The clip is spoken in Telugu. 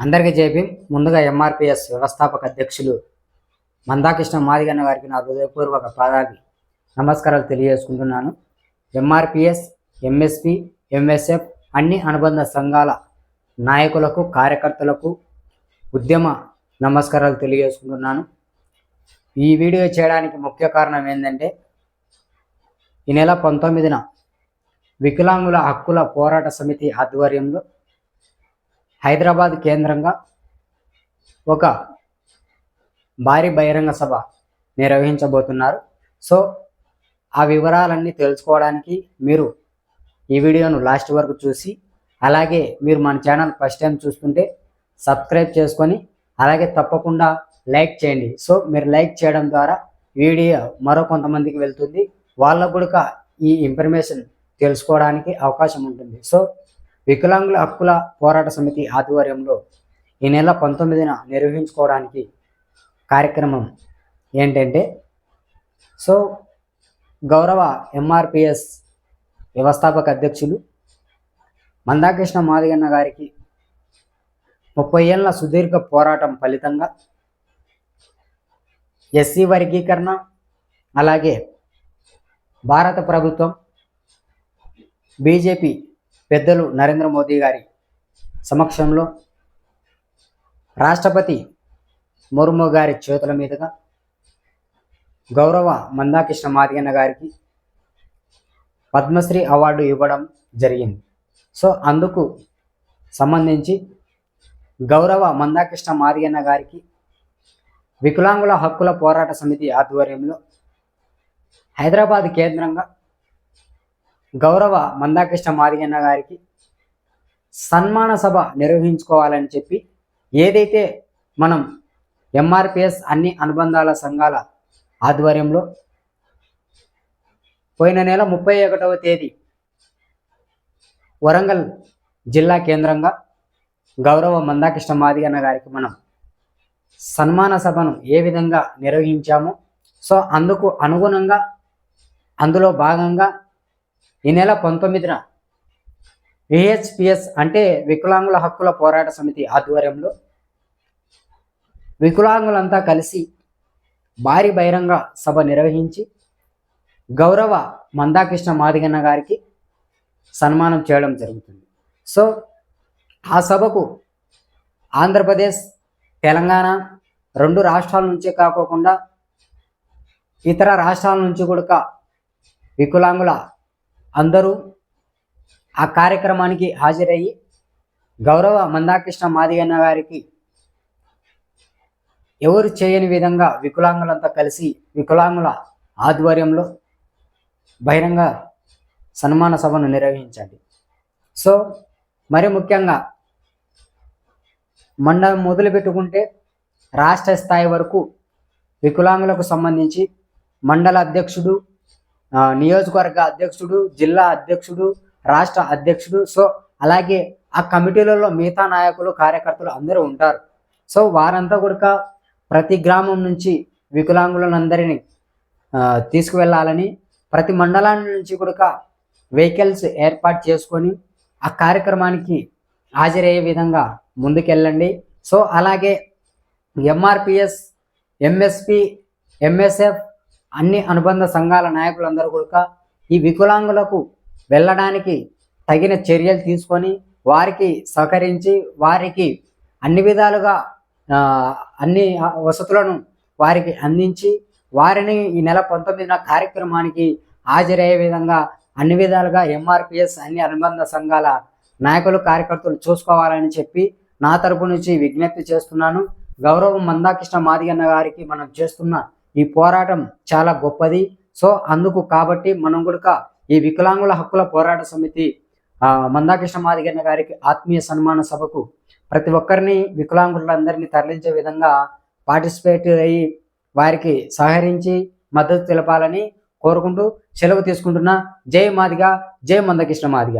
అందరికీ జేపీ ముందుగా ఎంఆర్పిఎస్ వ్యవస్థాపక అధ్యక్షులు మందాకృష్ణ మాదిగన్న గారికి నా హృదయపూర్వక పాదాభి నమస్కారాలు తెలియజేసుకుంటున్నాను. ఎంఆర్పిఎస్ ఎంఎస్పి ఎంఎస్ఎఫ్ అన్ని అనుబంధ సంఘాల నాయకులకు కార్యకర్తలకు ఉద్యమ నమస్కారాలు తెలియజేసుకుంటున్నాను. ఈ వీడియో చేయడానికి ముఖ్య కారణం ఏంటంటే ఈ నెల పంతొమ్మిదిన వికలాంగుల హక్కుల పోరాట సమితి ఆధ్వర్యంలో హైదరాబాద్ కేంద్రంగా ఒక భారీ బహిరంగ సభ నిర్వహించబోతున్నారు. సో ఆ వివరాలన్నీ తెలుసుకోవడానికి మీరు ఈ వీడియోను లాస్ట్ వరకు చూసి అలాగే మీరు మన ఛానల్ ఫస్ట్ టైం చూస్తుంటే సబ్స్క్రైబ్ చేసుకొని అలాగే తప్పకుండా లైక్ చేయండి. సో మీరు లైక్ చేయడం ద్వారా వీడియో మరో కొంతమందికి వెళ్తుంది. వాళ్ళకు కూడా ఈ ఇన్ఫర్మేషన్ తెలుసుకోవడానికి అవకాశం ఉంటుంది. సో వికలాంగుల హక్కుల పోరాట సమితి ఆధ్వర్యంలో ఈ నెల పంతొమ్మిదిన నిర్వహించుకోవడానికి కార్యక్రమం ఏంటంటే సో గౌరవ ఎంఆర్పిఎస్ వ్యవస్థాపక అధ్యక్షులు మందాకృష్ణ మాదిగన్న గారికి ముప్పై ఏళ్ళ సుదీర్ఘ పోరాటం ఫలితంగా ఎస్సీ వర్గీకరణ అలాగే భారత ప్రభుత్వం బీజేపీ పెద్దలు నరేంద్ర మోదీ గారి సమక్షంలో రాష్ట్రపతి ముర్ము గారి చేతుల మీదుగా గౌరవ మందాకృష్ణ మాదిగన్న గారికి పద్మశ్రీ అవార్డు ఇవ్వడం జరిగింది. సో అందుకు సంబంధించి గౌరవ మందాకృష్ణ మాదిగన్న గారికి వికలాంగుల హక్కుల పోరాట సమితి ఆధ్వర్యంలో హైదరాబాద్ కేంద్రంగా గౌరవ మందాకృష్ణ మాదిగన్న గారికి సన్మాన సభ నిర్వహించుకోవాలని చెప్పి ఏదైతే మనం ఎంఆర్పిఎస్ అన్ని అనుబంధాల సంఘాల ఆధ్వర్యంలో పోయిన నెల ముప్పై ఒకటవ తేదీ వరంగల్ జిల్లా కేంద్రంగా గౌరవ మందాకృష్ణ మాదిగన్న గారికి మనం సన్మాన సభను ఏ విధంగా నిర్వహించామో సో అందుకు అనుగుణంగా అందులో భాగంగా ఈ నెల పంతొమ్మిదిన విహెచ్పిఎస్ అంటే వికలాంగుల హక్కుల పోరాట సమితి ఆధ్వర్యంలో వికలాంగులంతా కలిసి భారీ బహిరంగ సభ నిర్వహించి గౌరవ మందాకృష్ణ మాదిగన్న గారికి సన్మానం చేయడం జరుగుతుంది. సో ఆ సభకు ఆంధ్రప్రదేశ్ తెలంగాణ రెండు రాష్ట్రాల నుంచే కాకోకుండా ఇతర రాష్ట్రాల నుంచి కూడా వికలాంగుల అందరూ ఆ కార్యక్రమానికి హాజరయ్యి గౌరవ మందాకృష్ణ మాదిగన్న గారికి ఎవరు చేయని విధంగా వికలాంగులంతా కలిసి వికలాంగుల ఆధ్వర్యంలో బహిరంగ సన్మాన సభను నిర్వహించండి. సో మరి ముఖ్యంగా మండలం మొదలు పెట్టుకుంటే రాష్ట్ర స్థాయి వరకు వికలాంగులకు సంబంధించి మండల అధ్యక్షుడు నియోజకవర్గ అధ్యక్షుడు జిల్లా అధ్యక్షుడు రాష్ట్ర అధ్యక్షుడు సో అలాగే ఆ కమిటీలలో మిగతా నాయకులు కార్యకర్తలు అందరూ ఉంటారు. సో వారంతా కూడా ప్రతి గ్రామం నుంచి వికలాంగులందరినీ తీసుకువెళ్ళాలని ప్రతి మండలాన్ని నుంచి కూడా వెహికల్స్ ఏర్పాటు చేసుకొని ఆ కార్యక్రమానికి హాజరయ్యే విధంగా ముందుకెళ్ళండి. సో అలాగే ఎంఆర్పిఎస్ ఎంఎస్పి ఎంఎస్ఎఫ్ అన్ని అనుబంధ సంఘాల నాయకులందరూ కూడా ఈ వికలాంగులకు వెళ్ళడానికి తగిన చర్యలు తీసుకొని వారికి సహకరించి వారికి అన్ని విధాలుగా అన్ని వసతులను వారికి అందించి వారిని ఈ నెల పంతొమ్మిదిన కార్యక్రమానికి హాజరయ్యే విధంగా అన్ని విధాలుగా ఎంఆర్పిఎస్ అన్ని అనుబంధ సంఘాల నాయకులు కార్యకర్తలు చూసుకోవాలని చెప్పి నా తరపు నుంచి విజ్ఞప్తి చేస్తున్నాను. గౌరవం మందాకృష్ణ మాదిగన్న గారికి మనం చేస్తున్న ఈ పోరాటం చాలా గొప్పది. సో అందుకు కాబట్టి మనం కూడా ఈ వికలాంగుల హక్కుల పోరాట సమితి ఆ, మందాకృష్ణ మాదిగన్న గారికి ఆత్మీయ సన్మాన సభకు ప్రతి ఒక్కరిని వికలాంగులందరినీ తరలించే విధంగా పార్టిసిపేట్ అయ్యి వారికి సహకరించి మద్దతు తెలపాలని కోరుకుంటూ సెలవు తీసుకుంటున్నా. జై మాదిగా జై మందకృష్ణ మాదిగా